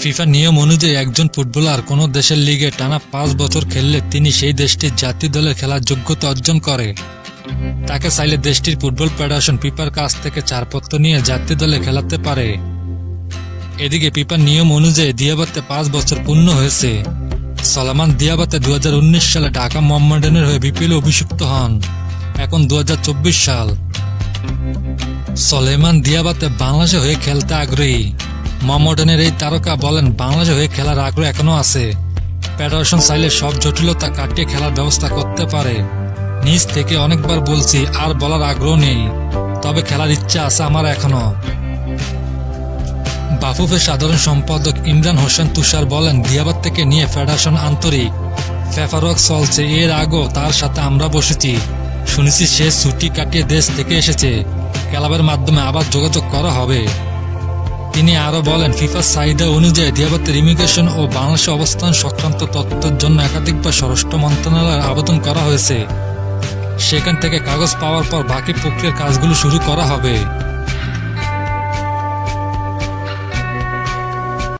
FIFA নিয়ম অনুযায়ী একজন ফুটবলার কোনো দেশের লিগে টানা পাঁচ বছর খেললে তিনি সেই দেশটির জাতীয় দলে খেলার যোগ্যতা অর্জন করে। তাকে চাইলে দেশটির ফুটবল ফেডারেশন পিপার কাছ থেকে ছাড়পত্র নিয়ে জাতীয় দলে খেলাতে পারে। এদিকে পিপার নিয়ম অনুযায়ী দিয়াবাতে পাঁচ বছর পূর্ণ হয়েছে। সলামান দিয়াবাতে দু হাজার উনিশ সালে ঢাকা মোহাম্মডানের হয়ে বিপিএল অভিষিক্ত হন। এখন দু হাজার চব্বিশ সাল। সলেমান দিয়াবাতে বাংলাদেশে হয়ে খেলতে আগ্রহী। মোহাম্মডানের এই তারকা বলেন, বাংলাদেশ হয়ে খেলার আগ্রহ এখনও আছে। ফেডারেশন চাইলে সব জটিলতা কাটিয়ে খেলার ব্যবস্থা করতে পারে। নিজ থেকে অনেকবার বলছি, আর বলার আগ্রহ নেই। তবে খেলার ইচ্ছা আছে আমার এখনও। বাফুফের সাধারণ সম্পাদক ইমরান হোসেন তুষার বলেন দিয়াবাদ থেকে নিয়ে ফেডারেশন আন্তরিক। ফেফারক চলছে, এর আগেও তার সাথে আমরা বসেছি। শুনেছি সে ছুটি কাটিয়ে দেশ থেকে এসেছে। ক্লাবের মাধ্যমে আবার যোগাযোগ করা হবে। তিনি আরও বলেন, ফিফার চাহিদা অনুযায়ী দিয়াবাতের ইমিগ্রেশন ও বাংলাদেশে অবস্থান সংক্রান্ত তথ্যের জন্য একাধিকবার স্বরাষ্ট্র মন্ত্রণালয়ের আবেদন করা হয়েছে। সেখান থেকে কাগজ পাওয়ার পর বাকি প্রক্রিয়ার কাজগুলো শুরু করা হবে।